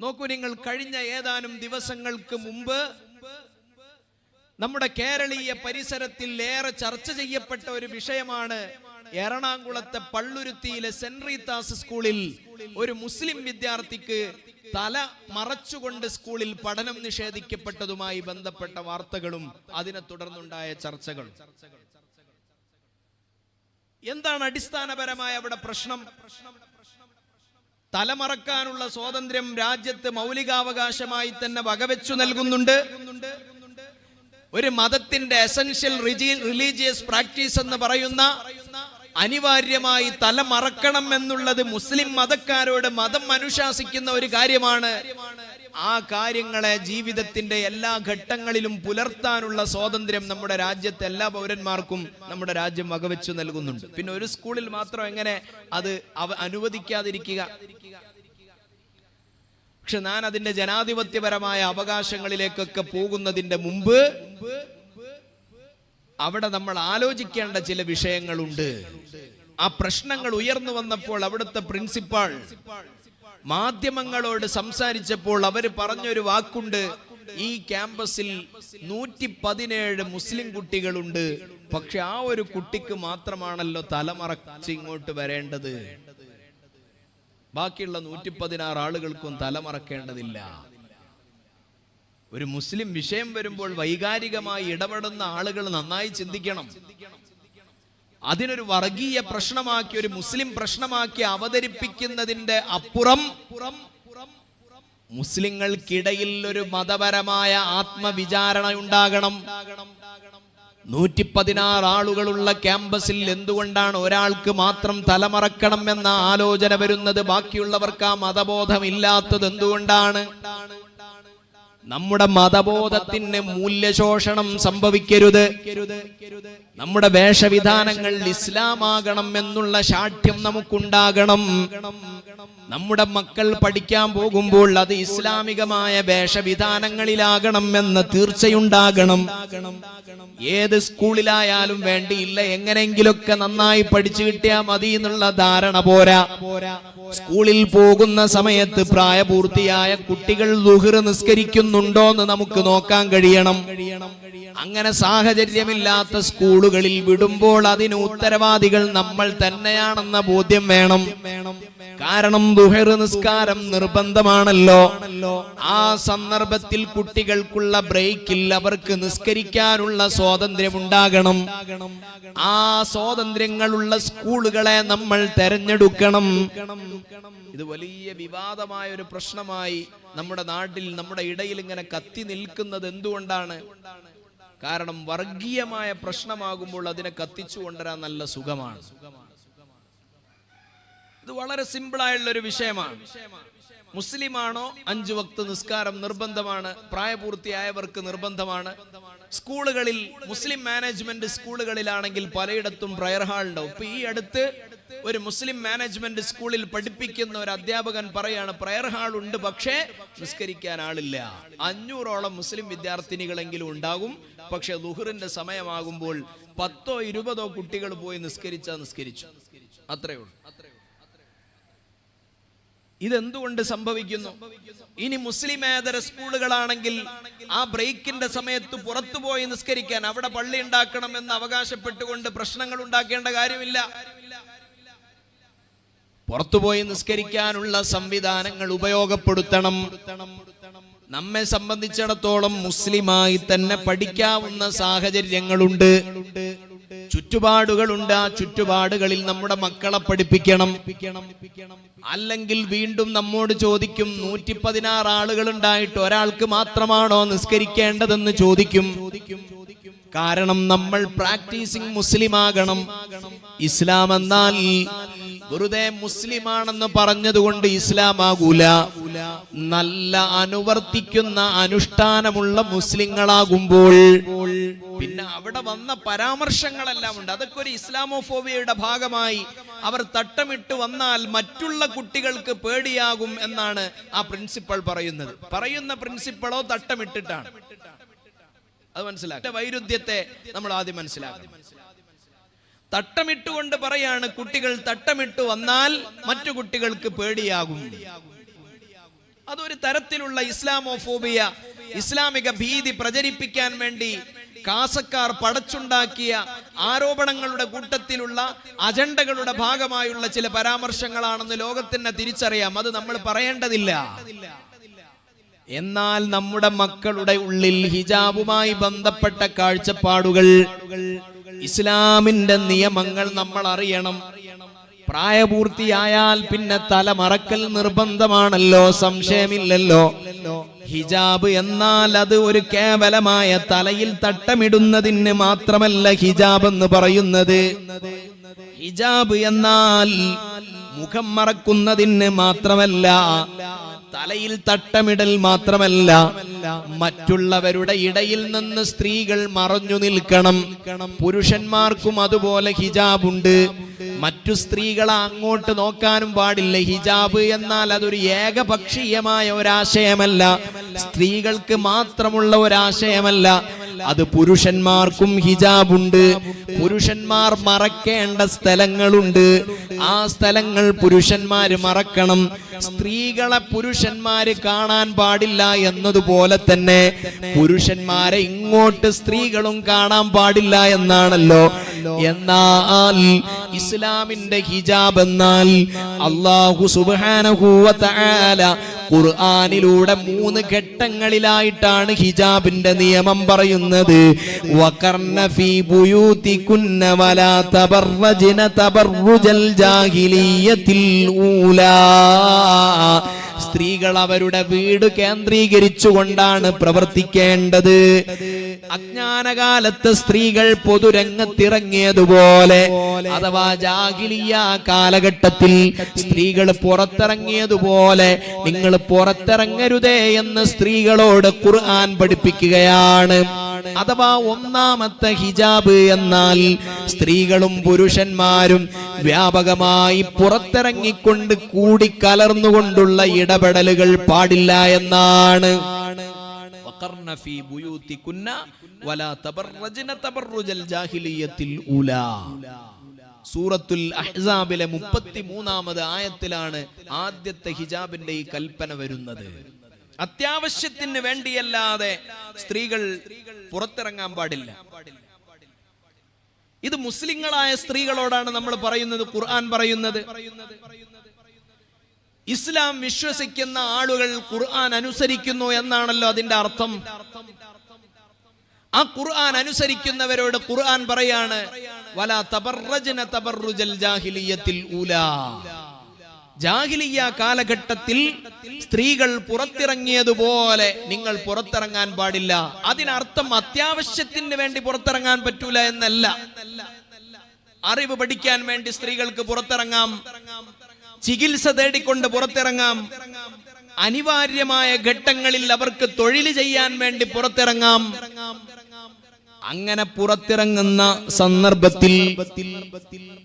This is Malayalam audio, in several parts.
നോക്കൂ നിങ്ങൾ കഴിഞ്ഞ ഏതാനും ദിവസങ്ങൾക്ക് മുമ്പ് നമ്മുടെ കേരളീയ പരിസരത്തിൽ ഏറെ ചർച്ച ചെയ്യപ്പെട്ട ഒരു വിഷയമാണ് എറണാകുളത്തെ പള്ളുരുത്തിയിലെ സെന്റ് റീത്താസ് സ്കൂളിൽ ഒരു മുസ്ലിം വിദ്യാർത്ഥിക്ക് തല മറച്ചുകൊണ്ട് സ്കൂളിൽ പഠനം നിഷേധിക്കപ്പെട്ടതുമായി ബന്ധപ്പെട്ട വാർത്തകളും അതിനെ തുടർന്നുണ്ടായ ചർച്ചകളും. എന്താണ് അടിസ്ഥാനപരമായ അവിടെ പ്രശ്നം? തലമറക്കാനുള്ള സ്വാതന്ത്ര്യം രാജ്യത്ത് മൗലികാവകാശമായി തന്നെ വകവെച്ചു നൽകുന്നുണ്ട്. ഒരു മതത്തിന്റെ എസൻഷ്യൽ റിലീജിയസ് പ്രാക്ടീസ് എന്ന് പറയുന്ന അനിവാര്യമായി തലമറക്കണം എന്നുള്ളത് മുസ്ലിം മതക്കാരോട് മതം അനുശാസിക്കുന്ന ഒരു കാര്യമാണ്. ആ കാര്യങ്ങളെ ജീവിതത്തിന്റെ എല്ലാ ഘട്ടങ്ങളിലും പുലർത്താനുള്ള സ്വാതന്ത്ര്യം നമ്മുടെ രാജ്യത്തെ എല്ലാ പൗരന്മാർക്കും നമ്മുടെ രാജ്യം വകവെച്ചു നൽകുന്നുണ്ട്. പിന്നെ ഒരു സ്കൂളിൽ മാത്രം എങ്ങനെ അത് അനുവദിക്കാതിരിക്കുക? പക്ഷെ ഞാൻ അതിന്റെ ജനാധിപത്യപരമായ അവകാശങ്ങളിലേക്കൊക്കെ പോകുന്നതിന്റെ മുമ്പ് അവിടെ നമ്മൾ ആലോചിക്കേണ്ട ചില വിഷയങ്ങളുണ്ട്. ആ പ്രശ്നങ്ങൾ ഉയർന്നു വന്നപ്പോൾ അവിടുത്തെ പ്രിൻസിപ്പാൾ മാധ്യമങ്ങളോട് സംസാരിച്ചപ്പോൾ അവർ പറഞ്ഞൊരു വാക്കുണ്ട് ഈ ക്യാമ്പസിൽ നൂറ്റി പതിനേഴ് മുസ്ലിം കുട്ടികളുണ്ട്. പക്ഷെ ആ ഒരു കുട്ടിക്ക് മാത്രമാണല്ലോ തലമറച്ച് ഇങ്ങോട്ട് വരേണ്ടത്. ബാക്കിയുള്ള നൂറ്റി പതിനാറ് ആളുകൾക്കും തലമറക്കേണ്ടതില്ല. ഒരു മുസ്ലിം വിഷയം വരുമ്പോൾ വൈകാരികമായി ഇടപെടുന്ന ആളുകൾ നന്നായി ചിന്തിക്കണം. അതിനൊരു വർഗീയ പ്രശ്നമാക്കി ഒരു മുസ്ലിം പ്രശ്നമാക്കി അവതരിപ്പിക്കുന്നതിന്റെ അപ്പുറം മുസ്ലിങ്ങൾക്കിടയിൽ ഒരു മതപരമായ ആത്മവിചാരണ ഉണ്ടാകണം. നൂറ്റി പതിനാറ് ആളുകളുള്ള ക്യാമ്പസിൽ എന്തുകൊണ്ടാണ് ഒരാൾക്ക് മാത്രം തലമറക്കണം എന്ന ആലോചന വരുന്നത്? ബാക്കിയുള്ളവർക്ക് ആ മതബോധമില്ലാത്തത് എന്തുകൊണ്ടാണ്? നമ്മുടെ മതബോധത്തിന് മൂല്യശോഷണം സംഭവിക്കരുത്. നമ്മുടെ വേഷവിധാനങ്ങൾ ഇസ്ലാമാകണം എന്നുള്ള ശാഠ്യം നമുക്കുണ്ടാകണം. നമ്മുടെ മക്കൾ പഠിക്കാൻ പോകുമ്പോൾ അത് ഇസ്ലാമികമായ വേഷവിധാനങ്ങളിലാകണം എന്ന തീർച്ചയുണ്ടാകണം. ഏത് സ്കൂളിലായാലും വേണ്ടിയില്ല. എങ്ങനെങ്കിലൊക്കെ നന്നായി പഠിച്ചു കിട്ടിയാൽ മതി എന്നുള്ള ധാരണ പോരാ. സ്കൂളിൽ പോകുന്ന സമയത്ത് പ്രായപൂർത്തിയായ കുട്ടികൾ ദുഹിർ നിസ്കരിക്കുന്നുണ്ടോ എന്ന് നമുക്ക് നോക്കാൻ കഴിയണം. അങ്ങനെ സാഹചര്യമില്ലാത്ത സ്കൂളുകളിൽ വിടുമ്പോൾ അതിന് ഉത്തരവാദികൾ നമ്മൾ തന്നെയാണെന്ന ബോധ്യം വേണം. കാരണം ദുഹർ നിസ്കാരം നിർബന്ധമാണല്ലോ. ആ സന്ദർഭത്തിൽ കുട്ടികൾക്കുള്ള ബ്രേക്കിൽ അവർക്ക് നിസ്കരിക്കാനുള്ള സ്വാതന്ത്ര്യം ഉണ്ടാകണം ആ സ്വാതന്ത്ര്യങ്ങളുള്ള സ്കൂളുകളെ നമ്മൾ തെരഞ്ഞെടുക്കണം. ഇത് വലിയ വിവാദമായ ഒരു പ്രശ്നമായി നമ്മുടെ നാട്ടിൽ നമ്മുടെ ഇടയിൽ ഇങ്ങനെ കത്തി നിൽക്കുന്നത് എന്തുകൊണ്ടാണ്? കാരണം വർഗീയമായ പ്രശ്നമാകുമ്പോൾ അതിനെ കത്തിച്ചു കൊണ്ടുവരാൻ നല്ല സുഖമാണ്. ഇത് വളരെ സിമ്പിൾ ആയുള്ള ഒരു വിഷയമാണ്. മുസ്ലിമാണോ? അഞ്ചു വക്ത് നിസ്കാരം നിർബന്ധമാണ്. പ്രായപൂർത്തിയായവർക്ക് നിർബന്ധമാണ്. സ്കൂളുകളിൽ മുസ്ലിം മാനേജ്മെന്റ് സ്കൂളുകളിലാണെങ്കിൽ പലയിടത്തും പ്രയർ ഹാൾ ഉണ്ടാവും. ഇപ്പൊ ഈ അടുത്ത് ഒരു മുസ്ലിം മാനേജ്മെന്റ് സ്കൂളിൽ പഠിപ്പിക്കുന്ന ഒരു അധ്യാപകൻ പറയാണ് പ്രയർ ഹാൾ ഉണ്ട് പക്ഷേ നിസ്കരിക്കാൻ ആളില്ല. അഞ്ഞൂറോളം മുസ്ലിം വിദ്യാർത്ഥിനികളെങ്കിലും ഉണ്ടാകും. പക്ഷെ ലുഹറിന്റെ സമയമാകുമ്പോൾ പത്തോ ഇരുപതോ കുട്ടികൾ പോയി നിസ്കരിച്ചാ നിസ്കരിച്ചു. അത്രയേ ഉള്ളൂ. ഇതെന്തുകൊണ്ട് സംഭവിക്കുന്നു? ഇനി മുസ്ലിമേതര സ്കൂളുകളാണെങ്കിൽ ആ ബ്രേക്കിന്റെ സമയത്ത് പുറത്തുപോയി നിസ്കരിക്കാൻ അവിടെ പള്ളി ഉണ്ടാക്കണം എന്ന് അവകാശപ്പെട്ടുകൊണ്ട് പ്രശ്നങ്ങൾ ഉണ്ടാക്കേണ്ട കാര്യമില്ല. പുറത്തുപോയി നിസ്കരിക്കാനുള്ള സംവിധാനങ്ങൾ ഉപയോഗപ്പെടുത്തണം. നമ്മെ സംബന്ധിച്ചിടത്തോളം മുസ്ലിമായി തന്നെ പഠിക്കാവുന്ന സാഹചര്യങ്ങളുണ്ട്. ചുറ്റുപാടുകളുണ്ട്. ആ ചുറ്റുപാടുകളിൽ നമ്മുടെ മക്കളെ പഠിപ്പിക്കണം. അല്ലെങ്കിൽ വീണ്ടും നമ്മോട് ചോദിക്കും നൂറ്റി പതിനാറ് ആളുകൾ ഉണ്ടായിട്ട് ഒരാൾക്ക് മാത്രമാണോ നിസ്കരിക്കേണ്ടതെന്ന് ചോദിക്കും. കാരണം നമ്മൾ പ്രാക്ടീസിങ് മുസ്ലിം ആകണം ഇസ്ലാം എന്നാൽ വെറുതെ മുസ്ലിമാണെന്ന് പറഞ്ഞതുകൊണ്ട് ഇസ്ലാം ആകൂല നല്ല അനുവർത്തിക്കുന്ന അനുഷ്ഠാനമുള്ള മുസ്ലിങ്ങളാകുമ്പോൾ പിന്നെ അവിടെ വന്ന പരാമർശങ്ങളെല്ലാം ഉണ്ട്. അതൊക്കെ ഒരു ഇസ്ലാമോഫോബിയയുടെ ഭാഗമായി. അവർ തട്ടമിട്ട് വന്നാൽ മറ്റുള്ള കുട്ടികൾക്ക് പേടിയാകും എന്നാണ് ആ പ്രിൻസിപ്പൾ പറയുന്നത്. പറയുന്ന പ്രിൻസിപ്പളോ തട്ടമിട്ടിട്ടാണ്. അത് മനസ്സിലാക്കുക വൈരുദ്ധ്യത്തെ നമ്മൾ ആദ്യം മനസ്സിലാക്കണം. തട്ടമിട്ടുകൊണ്ട് പറയാണ് കുട്ടികൾ തട്ടമിട്ടു വന്നാൽ മറ്റു കുട്ടികൾക്ക് പേടിയാകും. അതൊരു തരത്തിലുള്ള ഇസ്ലാമോഫോബിയ ഇസ്ലാമിക ഭീതി പ്രചരിപ്പിക്കാൻ വേണ്ടി കാസക്കാർ പടച്ചുണ്ടാക്കിയ ആരോപണങ്ങളുടെ കൂട്ടത്തിലുള്ള അജണ്ടകളുടെ ഭാഗമായുള്ള ചില പരാമർശങ്ങളാണെന്ന് ലോകത്തിന് തിരിച്ചറിയാം. അത് നമ്മൾ പറയേണ്ടതില്ല. എന്നാൽ നമ്മുടെ മക്കളുടെ ഉള്ളിൽ ഹിജാബുമായി ബന്ധപ്പെട്ട കാഴ്ചപ്പാടുകൾ ഇസ്ലാമിന്റെ നിയമങ്ങൾ നമ്മൾ അറിയണം. പ്രായപൂർത്തിയായാൽ പിന്നെ തല മറക്കൽ നിർബന്ധമാണല്ലോ സംശയമില്ലല്ലോ. ഹിജാബ് എന്നാൽ അത് ഒരു കേവലമായ തലയിൽ തട്ടമിടുന്നതിന് മാത്രമല്ല ഹിജാബ് എന്ന് പറയുന്നത്. ഹിജാബ് എന്നാൽ മുഖം മറക്കുന്നതിന് മാത്രമല്ല തലയിൽ തട്ടമിടൽ മാത്രമല്ല മറ്റുള്ളവരുടെ ഇടയിൽ നിന്ന് സ്ത്രീകൾ മറഞ്ഞു നിൽക്കണം. പുരുഷന്മാർക്കും അതുപോലെ ഹിജാബുണ്ട്. മറ്റു സ്ത്രീകളെ അങ്ങോട്ട് നോക്കാനും പാടില്ല. ഹിജാബ് എന്നാൽ അതൊരു ഏകപക്ഷീയമായ ഒരാശയമല്ല. സ്ത്രീകൾക്ക് മാത്രമുള്ള ഒരാശയമല്ല. അത് പുരുഷന്മാർക്കും ഹിജാബുണ്ട്. പുരുഷന്മാർ മറക്കേണ്ട സ്ഥലങ്ങളുണ്ട്. ആ സ്ഥലങ്ങൾ പുരുഷന്മാർ മറക്കണം. സ്ത്രീകളെ പുരുഷന്മാര് കാണാൻ പാടില്ല എന്നതുപോലെ തന്നെ പുരുഷന്മാരെ ഇങ്ങോട്ട് സ്ത്രീകളും കാണാൻ പാടില്ല എന്നാണല്ലോ. എന്നാൽ ഇസ്ലാമിന്റെ ഹിജാബ് എന്നാൽ അള്ളാഹു സുബ്ഹാനഹു ഖുർആാനിലൂടെ മൂന്ന് ഘട്ടങ്ങളിലായിട്ടാണ് ഹിജാബിന്റെ നിയമം പറയുന്നത്. തബർറജ്ന ജാഹിലിയത്തിൽ സ്ത്രീകൾ അവരുടെ വീട് കേന്ദ്രീകരിച്ചുകൊണ്ടാണ് പ്രവർത്തിക്കേണ്ടത്. അജ്ഞാനകാലത്ത് സ്ത്രീകൾ പൊതുരംഗത്തിറങ്ങിയതുപോലെ അഥവാ ജാഗിലിയ കാലഘട്ടത്തിൽ സ്ത്രീകൾ പുറത്തിറങ്ങിയതുപോലെ നിങ്ങൾ പുറത്തിറങ്ങരുതേ എന്ന് സ്ത്രീകളോട് ഖുർആൻ പഠിപ്പിക്കുകയാണ്. അഥവാ ഒന്നാമത്തെ ഹിജാബ് എന്നാൽ സ്ത്രീകളും പുരുഷന്മാരും വ്യാപകമായി പുറത്തിറങ്ങിക്കൊണ്ട് കൂടിക്കലർന്നുകൊണ്ടുള്ള ഇടപെടലുകൾ പാടില്ല എന്നാണ്. സൂറത്തുൽ അഹ്സാബിലെ മുപ്പത്തി മൂന്നാമത് ആയത്തിലാണ് ആദ്യത്തെ ഹിജാബിന്റെ ഈ കൽപ്പന വരുന്നത്. അത്യാവശ്യത്തിന് വേണ്ടിയല്ലാതെ സ്ത്രീകൾ പുറത്തിറങ്ങാൻ പാടില്ല. ഇത് മുസ്ലിങ്ങളായ സ്ത്രീകളോടാണ് നമ്മൾ പറയുന്നത് ഖുർആൻ പറയുന്നത്. ഇസ്ലാം വിശ്വസിക്കുന്ന ആളുകൾ ഖുർആൻ അനുസരിക്കുന്നു എന്നാണല്ലോ അതിന്റെ അർത്ഥം. ആ ഖുർആൻ അനുസരിക്കുന്നവരോട് ഖുർആൻ പറയാണ് വല തബർറജ്ന തബർറുജൽ ജാഹിലിയത്തിൽ ഊലാ ജാഹിലിയ കാലഘട്ടത്തിൽ സ്ത്രീകൾ പുറത്തിറങ്ങിയതുപോലെ നിങ്ങൾ പുറത്തിറങ്ങാൻ പാടില്ല. അതിനർത്ഥം അത്യാവശ്യത്തിന് വേണ്ടി പുറത്തിറങ്ങാൻ പറ്റൂല എന്നല്ല. അറിവ് പഠിക്കാൻ വേണ്ടി സ്ത്രീകൾക്ക് പുറത്തിറങ്ങാം. ചികിത്സ തേടിക്കൊണ്ട് പുറത്തിറങ്ങാം. അനിവാര്യമായ ഘട്ടങ്ങളിൽ അവർക്ക് തൊഴിൽ ചെയ്യാൻ വേണ്ടി പുറത്തിറങ്ങാം. അങ്ങനെ പുറത്തിറങ്ങുന്ന സന്ദർഭത്തിൽ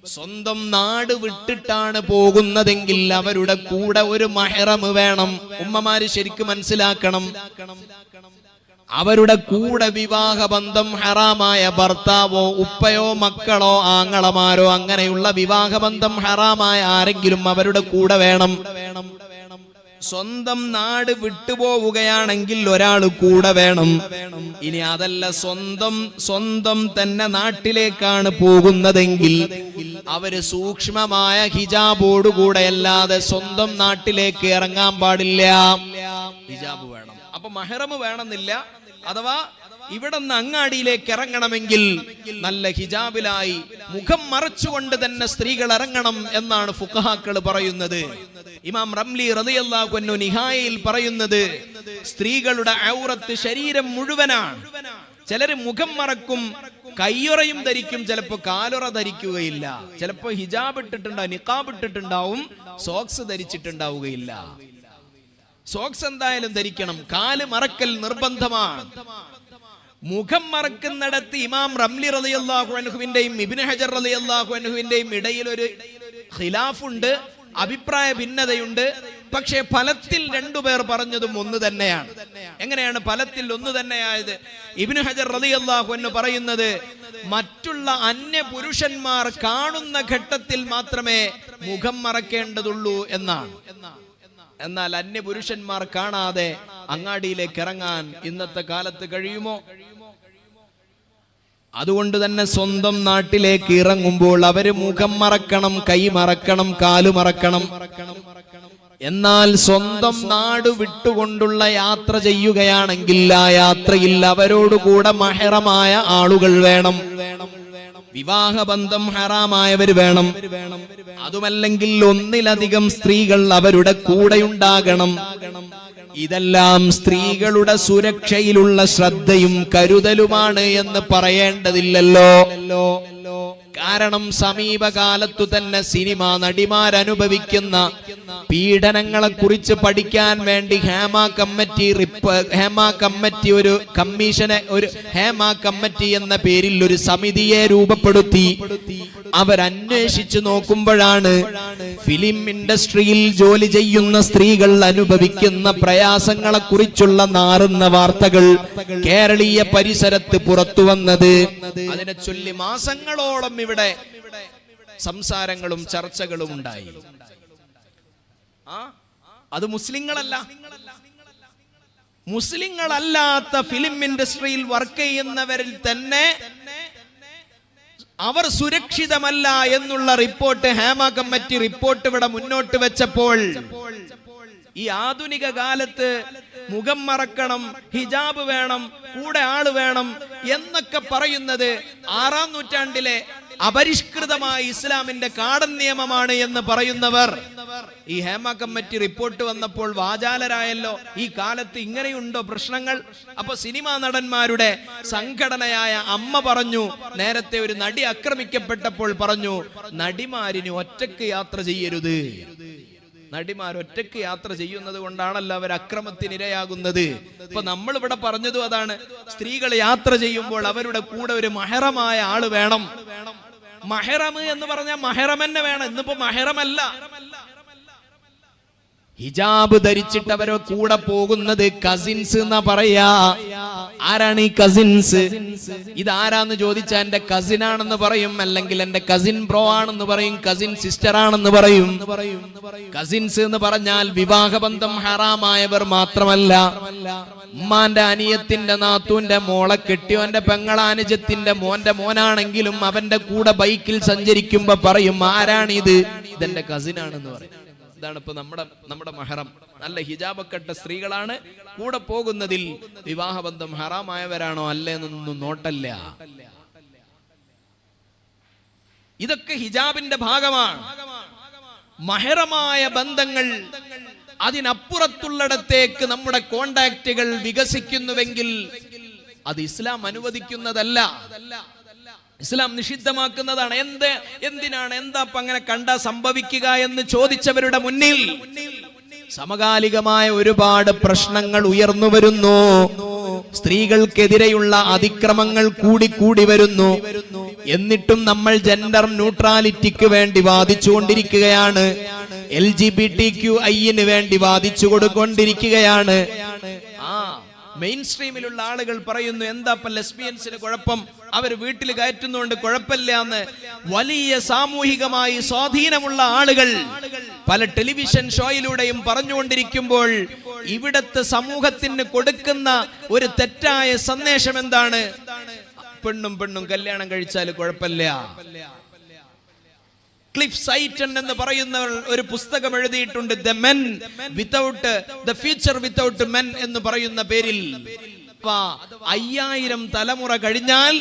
സ്വന്തം നാട് വിട്ടിട്ടാണ് പോകുന്നതെങ്കിൽ അവരുടെ കൂടെ ഒരു മഹറം വേണം. ഉമ്മമാര് ശരിക്കും മനസ്സിലാക്കണം. അവരുടെ കൂടെ വിവാഹ ബന്ധം ഹറാമായ ഭർത്താവോ ഉപ്പയോ മക്കളോ ആങ്ങളമാരോ അങ്ങനെയുള്ള വിവാഹ ബന്ധം ഹറാമായ ആരെങ്കിലും അവരുടെ കൂടെ വേണം. സ്വന്തം നാട് വിട്ടുപോവുകയാണെങ്കിൽ ഒരാൾ കൂടെ വേണം. ഇനി അതല്ല സ്വന്തം സ്വന്തം തന്നെ നാട്ടിലേക്കാണ് പോകുന്നതെങ്കിൽ അവർ സൂക്ഷ്മമായ ഹിജാബോടുകൂടെ അല്ലാതെ സ്വന്തം നാട്ടിലേക്ക് ഇറങ്ങാൻ പാടില്ല. ഹിജാബ് വേണം. അപ്പൊ മഹറം വേണമെന്നില്ല. അഥവാ ഇവിടെ നിന്ന് അങ്ങാടിയിലേക്ക് ഇറങ്ങണമെങ്കിൽ നല്ല ഹിജാബിലായി മുഖം മറച്ചുകൊണ്ട് തന്നെ സ്ത്രീകൾ ഇറങ്ങണം എന്നാണ് ഫുഖഹാക്കൾ പറയുന്നത്. ഇമാം റംലി റളിയല്ലാഹു നിഹായയിൽ പറയുന്നത് സ്ത്രീകളുടെ ഔറത്ത് ശരീരം മുഴുവനാണ്. ചിലര് മുഖം മറക്കും കയ്യുറയും ധരിക്കും ചിലപ്പോ കാലുറ ധരിക്കുകയില്ല. ചിലപ്പോ ഹിജാബ് ഇട്ടിട്ടുണ്ടാവും നിക്കാബ് ഇട്ടിട്ടുണ്ടാവും സോക്സ് ധരിച്ചിട്ടുണ്ടാവുകയില്ല. സോക്സ് എന്തായാലും ധരിക്കണം. കാൽ മറക്കൽ നിർബന്ധമാണ്. മുഖം മറക്കുന്നിടത്ത് ഇമാം റംലി റളിയല്ലാഹു അൻഹുവിന്റെയും ഇബ്നു ഹജർ റളിയല്ലാഹു അൻഹുവിന്റെയും ഇടയിൽ ഒരു ഖിലാഫുണ്ട്. അഭിപ്രായ ഭിന്നതയുണ്ട്. പക്ഷേ ഫലത്തിൽ രണ്ടുപേർ പറഞ്ഞതും ഒന്ന് തന്നെയാണ്. എങ്ങനെയാണ് ഫലത്തിൽ ഒന്ന് തന്നെയായത്? ഇബ്നു ഹജർ റളിയല്ലാഹു എന്ന് പറയുന്നത് മറ്റുള്ള അന്യ പുരുഷന്മാർ കാണുന്ന ഘട്ടത്തിൽ മാത്രമേ മുഖം മറക്കേണ്ടതുള്ളൂ എന്നാണ്. എന്നാൽ അന്യ പുരുഷന്മാർ കാണാതെ അങ്ങാടിയിലേക്ക് ഇറങ്ങാൻ ഇന്നത്തെ കാലത്ത് കഴിയുമോ? അതുകൊണ്ട് തന്നെ സ്വന്തം നാട്ടിലേക്ക് ഇറങ്ങുമ്പോൾ അവർ മുഖം മറക്കണം കൈ മറക്കണം കാലു മറക്കണം. എന്നാൽ സ്വന്തം നാട് വിട്ടുകൊണ്ടുള്ള യാത്ര ചെയ്യുകയാണെങ്കിൽ ആ യാത്രയിൽ അവരോടുകൂടെ മഹറമായ ആളുകൾ വേണം. വിവാഹബന്ധം ഹറാമായവർ വേണം. അതുമല്ലെങ്കിൽ ഒന്നിലധികം സ്ത്രീകൾ അവരുടെ കൂടെയുണ്ടാകണം. ഇതെല്ലാം സ്ത്രീകളുടെ സുരക്ഷയിലുള്ള ശ്രദ്ധയും കരുതലുമാണ് എന്ന് പറയേണ്ടതില്ലല്ലോ. കാരണം സമീപകാലത്തു തന്നെ സിനിമ നടിമാരനുഭവിക്കുന്ന പീഡനങ്ങളെ കുറിച്ച് പഠിക്കാൻ വേണ്ടി ഹേമ കമ്മിറ്റി റിപ്പ് ഹേമ കമ്മിറ്റി ഒരു കമ്മീഷനെ ഒരു ഹേമ കമ്മിറ്റി എന്ന പേരിൽ ഒരു സമിതിയെ രൂപപ്പെടുത്തി. അവരന്വേഷിച്ചു നോക്കുമ്പോഴാണ് ഫിലിം ഇൻഡസ്ട്രിയിൽ ജോലി ചെയ്യുന്ന സ്ത്രീകൾ അനുഭവിക്കുന്ന പ്രയാസങ്ങളെ കുറിച്ചുള്ള നാറുന്ന വാർത്തകൾ കേരളീയ പരിസരത്ത് പുറത്തു വന്നത്. അതിനെ ചൊല്ലി മാസങ്ങളോളം ഇവിടെ സംസാരങ്ങളും ചർച്ചകളും ഉണ്ടായി. ആ? അത് മുസ്ലിങ്ങളല്ല. മുസ്ലിങ്ങളല്ലാത്ത ഫിലിം ഇൻഡസ്ട്രിയിൽ വർക്ക് ചെയ്യുന്നവരിൽ തന്നെ അവർ സുരക്ഷിതമല്ല എന്നുള്ള റിപ്പോർട്ട് ഹേമ കമ്മിറ്റി റിപ്പോർട്ട് ഇവിടെ മുന്നോട്ട് വെച്ചപ്പോൾ ഈ ആധുനിക കാലത്ത് മുഖം മറക്കണം ഹിജാബ് വേണം കൂടെ ആൾ വേണം എന്നൊക്കെ പറയുന്നത് ആറാം നൂറ്റാണ്ടിലെ അപരിഷ്കൃതമായ ഇസ്ലാമിന്റെ കാടൻ നിയമമാണ് എന്ന് പറയുന്നവർ. ഈ ഹേമ കമ്മിറ്റി റിപ്പോർട്ട് വന്നപ്പോൾ വാചാലരായല്ലോ ഈ കാലത്ത് ഇങ്ങനെയുണ്ടോ പ്രശ്നങ്ങൾ? അപ്പൊ സിനിമാ നടന്മാരുടെ സംഘടനയായ അമ്മ പറഞ്ഞു നേരത്തെ ഒരു നടി ആക്രമിക്കപ്പെട്ടപ്പോൾ പറഞ്ഞു നടിമാരിന് ഒറ്റയ്ക്ക് യാത്ര ചെയ്യരുത്. നടിമാർ ഒറ്റയ്ക്ക് യാത്ര ചെയ്യുന്നത് കൊണ്ടാണല്ലോ അവർ അക്രമത്തിനിരയാകുന്നത് ഇപ്പൊ നമ്മൾ ഇവിടെ പറഞ്ഞതും അതാണ്. സ്ത്രീകൾ യാത്ര ചെയ്യുമ്പോൾ അവരുടെ കൂടെ ഒരു മഹറമായ ആൾ വേണം. മഹറം എന്ന് പറഞ്ഞാൽ മഹറം തന്നെ വേണം. ഇന്നിപ്പോ മഹറമല്ല. ഹിജാബ് ധരിച്ചിട്ടവരോ കൂടെ പോകുന്നത് കസിൻസ് എന്നാ പറയാ. ആരാണ് ഈ കസിൻസ് ഇതാരാന്ന് ചോദിച്ചാൽ എന്റെ കസിൻ ആണെന്ന് പറയും. അല്ലെങ്കിൽ എന്റെ കസിൻ ബ്രോ ആണെന്ന് പറയും. കസിൻ സിസ്റ്റർ ആണെന്ന് പറയും. കസിൻസ് എന്ന് പറഞ്ഞാൽ വിവാഹബന്ധം ഹറാമായവർ മാത്രമല്ല. ഉമ്മാന്റെ അനിയത്തിന്റെ നാത്തൂന്റെ മോളെ കെട്ടിയോന്റെ പെങ്ങളാനുജത്തിന്റെ മോന്റെ മോനാണെങ്കിലും അവന്റെ കൂടെ ബൈക്കിൽ സഞ്ചരിക്കുമ്പോ പറയും ആരാണിത്? ഇതെന്റെ കസിനാണെന്ന് പറയും. ഇതാണ് ഇപ്പൊ നമ്മുടെ നമ്മുടെ മഹറം. നല്ല ഹിജാബക്കെട്ട സ്ത്രീകളാണ്. കൂടെ പോകുന്നതിൽ വിവാഹബന്ധം ഹറാമായവരാണോ അല്ലേ എന്നൊന്നും നോട്ടല്ല. ഇതൊക്കെ ഹിജാബിന്റെ ഭാഗമാണ്. മഹറമായ ബന്ധങ്ങൾ അതിനപ്പുറത്തുള്ളിടത്തേക്ക് നമ്മുടെ കോണ്ടാക്റ്റുകൾ വികസിക്കുന്നുവെങ്കിൽ അത് ഇസ്ലാം അനുവദിക്കുന്നതല്ല. ഇസ്ലാം നിഷിദ്ധമാക്കുന്നതാണ്. എന്ത്? എന്തിനാണ്? എന്താ അങ്ങനെ കണ്ട സംഭവിക്കുക എന്ന് ചോദിച്ചവരുടെ മുന്നിൽ സമകാലികമായ ഒരുപാട് പ്രശ്നങ്ങൾ ഉയർന്നു വരുന്നു. സ്ത്രീകൾക്കെതിരെയുള്ള അതിക്രമങ്ങൾ കൂടി കൂടി വരുന്നു. എന്നിട്ടും നമ്മൾ ജെൻഡർ ന്യൂട്രാലിറ്റിക്ക് വേണ്ടി വാദിച്ചുകൊണ്ടിരിക്കുകയാണ്. L G B T Q ഐന് വേണ്ടി വാദിച്ചു കൊടുക്കൊണ്ടിരിക്കുകയാണ് ആ മെയിൻ സ്ട്രീമിലുള്ള ആളുകൾ പറയുന്നു എന്താ ലെസ്ബിയൻസിന് കുഴപ്പം? അവർ വീട്ടിൽ കയറ്റുന്നുണ്ട് കുഴപ്പമില്ല എന്ന് വലിയ സാമൂഹികമായി സ്വാധീനമുള്ള ആളുകൾ പല ടെലിവിഷൻ ഷോയിലൂടെയും പറഞ്ഞുകൊണ്ടിരിക്കുമ്പോൾ ഇവിടത്തെ സമൂഹത്തിന് കൊടുക്കുന്ന ഒരു തെറ്റായ സന്ദേശം എന്താണ്? പെണ്ണും പെണ്ണും കല്യാണം കഴിച്ചാൽ കുഴപ്പമില്ല. ക്ലിഫ് സൈറ്റൺ എന്ന് പറയുന്നവർ ഒരു പുസ്തകം എഴുതിയിട്ടുണ്ട് the men without the future without men എന്ന് പറയുന്ന പേരിൽ. അയ്യായിരം തലമുറ കഴിഞ്ഞാൽ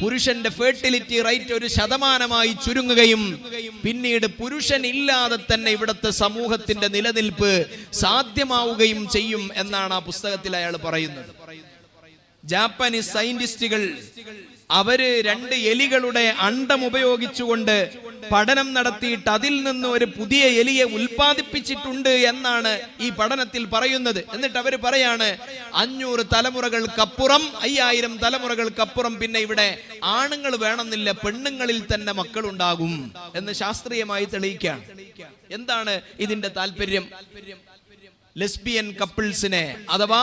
പുരുഷന്റെ ഫെർട്ടിലിറ്റി റേറ്റ് ഒരു ശതമാനമായി ചുരുങ്ങുകയും പിന്നീട് പുരുഷൻ ഇല്ലാതെ തന്നെ ഇവിടുത്തെ സമൂഹത്തിന്റെ നിലനിൽപ്പ് സാധ്യമാവുകയും ചെയ്യും എന്നാണ് ആ പുസ്തകത്തിൽ അയാൾ പറയുന്നത്. ജാപ്പനീസ് സയന്റിസ്റ്റുകൾ അവർ രണ്ട് എലികളുടെ അണ്ടം ഉപയോഗിച്ചുകൊണ്ട് പഠനം നടത്തിയിട്ട് അതിൽ നിന്ന് ഒരു പുതിയ എലിയെ ഉൽപ്പാദിപ്പിച്ചിട്ടുണ്ട് എന്നാണ് ഈ പഠനത്തിൽ പറയുന്നത്. എന്നിട്ട് അവർ പറയാണ് അഞ്ഞൂറ് തലമുറകൾക്കപ്പുറം അയ്യായിരം തലമുറകൾക്കപ്പുറം പിന്നെ ഇവിടെ ആണുങ്ങൾ വേണമെന്നില്ല പെണ്ണുങ്ങളിൽ തന്നെ മക്കളുണ്ടാകും. എന്ന് ശാസ്ത്രീയമായി തെളിയിക്കുകയാണ്. എന്താണ് ഇതിന്റെ താല്പര്യം? ലെസ്ബിയൻ കപ്പിൾസിനെ അഥവാ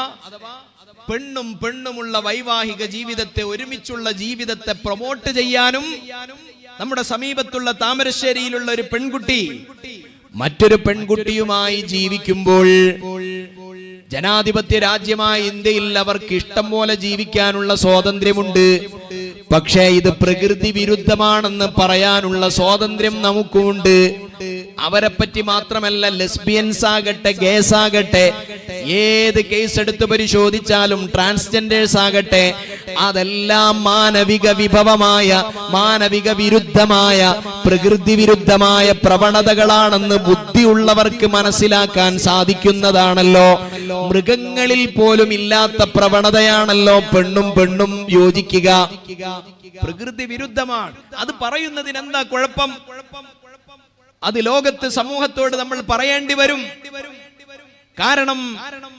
പെണ്ണും പെണ്ണുമുള്ള വൈവാഹിക ജീവിതത്തെ ഒരുമിച്ചുള്ള ജീവിതത്തെ പ്രൊമോട്ട് ചെയ്യാനും നമ്മുടെ സമീപത്തുള്ള താമരശ്ശേരിയിലുള്ള ഒരു പെൺകുട്ടി മറ്റൊരു പെൺകുട്ടിയുമായി ജീവിക്കുമ്പോൾ ജനാധിപത്യ രാജ്യമായ ഇന്ത്യയിൽ അവർക്ക് ഇഷ്ടം പോലെ ജീവിക്കാനുള്ള സ്വാതന്ത്ര്യമുണ്ട്. പക്ഷേ ഇത് പ്രകൃതി വിരുദ്ധമാണെന്ന് പറയാനുള്ള സ്വാതന്ത്ര്യം നമുക്കുമുണ്ട്. അവരെ പറ്റി മാത്രമല്ല ലെസ്ബിയൻസ് ആകട്ടെ ഗേസ് ആകട്ടെ ഏത് കേസ് എടുത്ത് പരിശോധിച്ചാലും ട്രാൻസ്ജെൻഡേഴ്സ് ആകട്ടെ അതെല്ലാം മാനവിക വിഭവമായ മാനവിക വിരുദ്ധമായ പ്രകൃതി വിരുദ്ധമായ പ്രവണതകളാണെന്ന് ബുദ്ധിയുള്ളവർക്ക് മനസ്സിലാക്കാൻ സാധിക്കുന്നതാണല്ലോ. മൃഗങ്ങളിൽ പോലും ഇല്ലാത്ത പ്രവണതയാണല്ലോ പെണ്ണും പെണ്ണും യോജിക്കുക. പ്രകൃതി വിരുദ്ധമാണ്. അത് പറയുന്നതിന് എന്താ കുഴപ്പം? അത് ലോകത്ത് സമൂഹത്തോട് നമ്മൾ പറയേണ്ടി വരും. കാരണം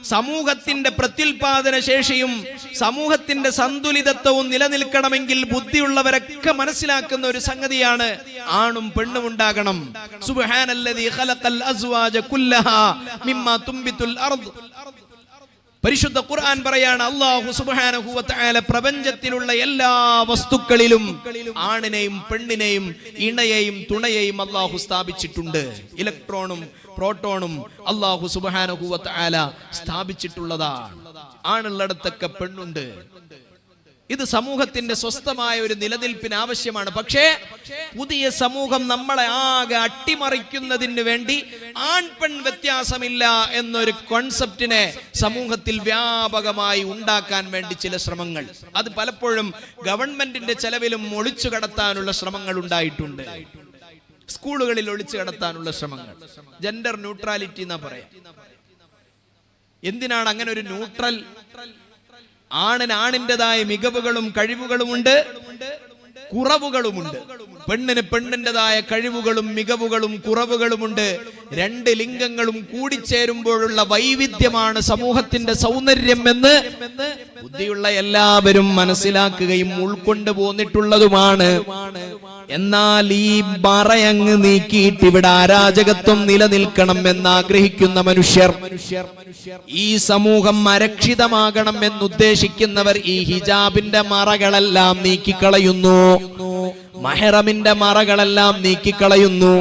സമൂഹത്തിന്റെ പ്രത്യുൽപാദന ശേഷിയും സമൂഹത്തിന്റെ സന്തുലിതത്വവും നിലനിൽക്കണമെങ്കിൽ ബുദ്ധിയുള്ളവരൊക്കെ മനസ്സിലാക്കുന്ന ഒരു സംഗതിയാണ് ആണും പെണ്ണും ഉണ്ടാകണം. സുബ്ഹാനല്ലദീ ഖലഖൽ അസ്വാജ പരിശുദ്ധ ഖുർആൻ പറയാണ് അള്ളാഹു സുബ്ഹാനഹു വ പ്രപഞ്ചത്തിലുള്ള എല്ലാ വസ്തുക്കളിലും ആണിനെയും പെണ്ണിനെയും ഇണയെയും തുണയെയും അള്ളാഹു സ്ഥാപിച്ചിട്ടുണ്ട്. ഇലക്ട്രോണും പ്രോട്ടോണും അള്ളാഹു തആല സ്ഥാപിച്ചിട്ടുള്ളതാണ്. ആണുള്ളിടത്തൊക്കെ പെണ്ണുണ്ട്. ഇത് സമൂഹത്തിന്റെ സ്വസ്ഥമായ ഒരു നിലനിൽപ്പിന് ആവശ്യമാണ്. പക്ഷേ പുതിയ സമൂഹം നമ്മളെ ആകെ അട്ടിമറിക്കുന്നതിന് വേണ്ടി ആൺ പെൺ വ്യത്യാസമില്ല എന്നൊരു കോൺസെപ്റ്റിനെ സമൂഹത്തിൽ വ്യാപകമായി ഉണ്ടാക്കാൻ വേണ്ടി ചില ശ്രമങ്ങൾ. അത് പലപ്പോഴും ഗവൺമെന്റിന്റെ ചെലവിലും ഒളിച്ചു കടത്താനുള്ള ശ്രമങ്ങൾ ഉണ്ടായിട്ടുണ്ട്. സ്കൂളുകളിൽ ഒളിച്ചു കടത്താനുള്ള ശ്രമങ്ങൾ. ജെൻഡർ ന്യൂട്രാലിറ്റി എന്നാ പറയാം. എന്തിനാണ് അങ്ങനെ ഒരു ന്യൂട്രൽ ആണിന് ആണിന്റെതായ മികവുകളും കഴിവുകളുമുണ്ട് കുറവുകളുമുണ്ട്. പെണ്ണിന് പെണ്ണിന്റെതായ കഴിവുകളും മികവുകളും കുറവുകളുമുണ്ട്. രണ്ട് ലിംഗങ്ങളും കൂടിച്ചേരുമ്പോഴുള്ള വൈവിധ്യമാണ് സമൂഹത്തിന്റെ സൗന്ദര്യം എന്ന് ബുദ്ധിയുള്ള എല്ലാവരും മനസ്സിലാക്കുകയും ഉൾക്കൊണ്ടു പോന്നിട്ടുള്ളതുമാണ്. എന്നാൽ ഈ മറയങ്ങ് നീക്കിയിട്ട് ഇവിടെ അരാജകത്വം നിലനിൽക്കണം എന്ന് ആഗ്രഹിക്കുന്ന മനുഷ്യർ ഈ സമൂഹം അരക്ഷിതമാകണം എന്നുദ്ദേശിക്കുന്നവർ ഈ ഹിജാബിന്റെ മറകളെല്ലാം നീക്കിക്കളയുന്നു. മഹറമിന്റെ മറകളെല്ലാം നീക്കിക്കളയുന്നു.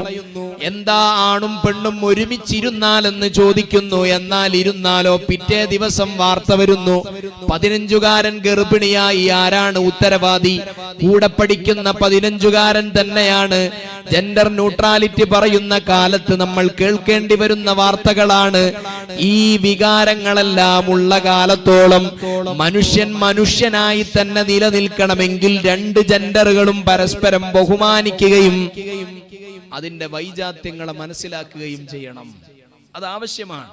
എന്താ ആണും പെണ്ണും ഒരുമിച്ചിരുന്നാലെന്ന് ചോദിക്കുന്നു. എന്നാൽ ഇരുന്നാലോ പിറ്റേ ദിവസം വാർത്ത വരുന്നു. പതിനഞ്ചുകാരൻ ഗർഭിണിയായി. ആരാണ് ഉത്തരവാദി? കൂടെ പഠിക്കുന്ന പതിനഞ്ചുകാരൻ തന്നെയാണ്. ജെൻഡർ ന്യൂട്രാലിറ്റി പറയുന്ന കാലത്ത് നമ്മൾ കേൾക്കേണ്ടി വരുന്ന വാർത്തകളാണ്. ഈ വികാരങ്ങളെല്ലാം ഉള്ള കാലത്തോളം മനുഷ്യൻ മനുഷ്യനായി തന്നെ നിലനിൽക്കണമെങ്കിൽ രണ്ട് ജെൻഡറുകളും പരസ്പരം ബഹുമാനിക്കുകയും അതിന്റെ വൈജാത്യങ്ങളെ മനസ്സിലാക്കുകയും ചെയ്യണം. അത് ആവശ്യമാണ്.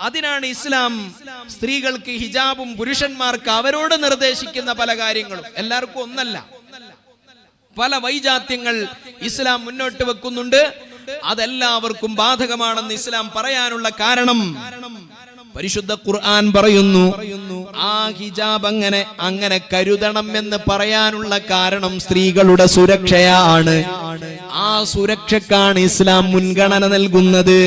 അതിനാണ് ഇസ്ലാം സ്ത്രീകൾക്ക് ഹിജാബും പുരുഷന്മാർക്ക് അവരോട് നിർദ്ദേശിക്കുന്ന പല കാര്യങ്ങളും. എല്ലാവർക്കും ഒന്നല്ല. പല വൈജാത്യങ്ങൾ ഇസ്ലാം മുന്നോട്ട് വെക്കുന്നുണ്ട്. അതെല്ലാവർക്കും ബാധകമാണെന്ന് ഇസ്ലാം പറയാനുള്ള കാരണം പരിശുദ്ധ ഖുർആൻ പറയുന്നു ആ ഹിജാബ് അങ്ങനെ അങ്ങനെ കരുതണം എന്ന് പറയാനുള്ള കാരണം സ്ത്രീകളുടെ സുരക്ഷയാണ്. ആ സുരക്ഷക്കാണ് ഇസ്ലാം മുൻഗണന നൽകുന്നത്.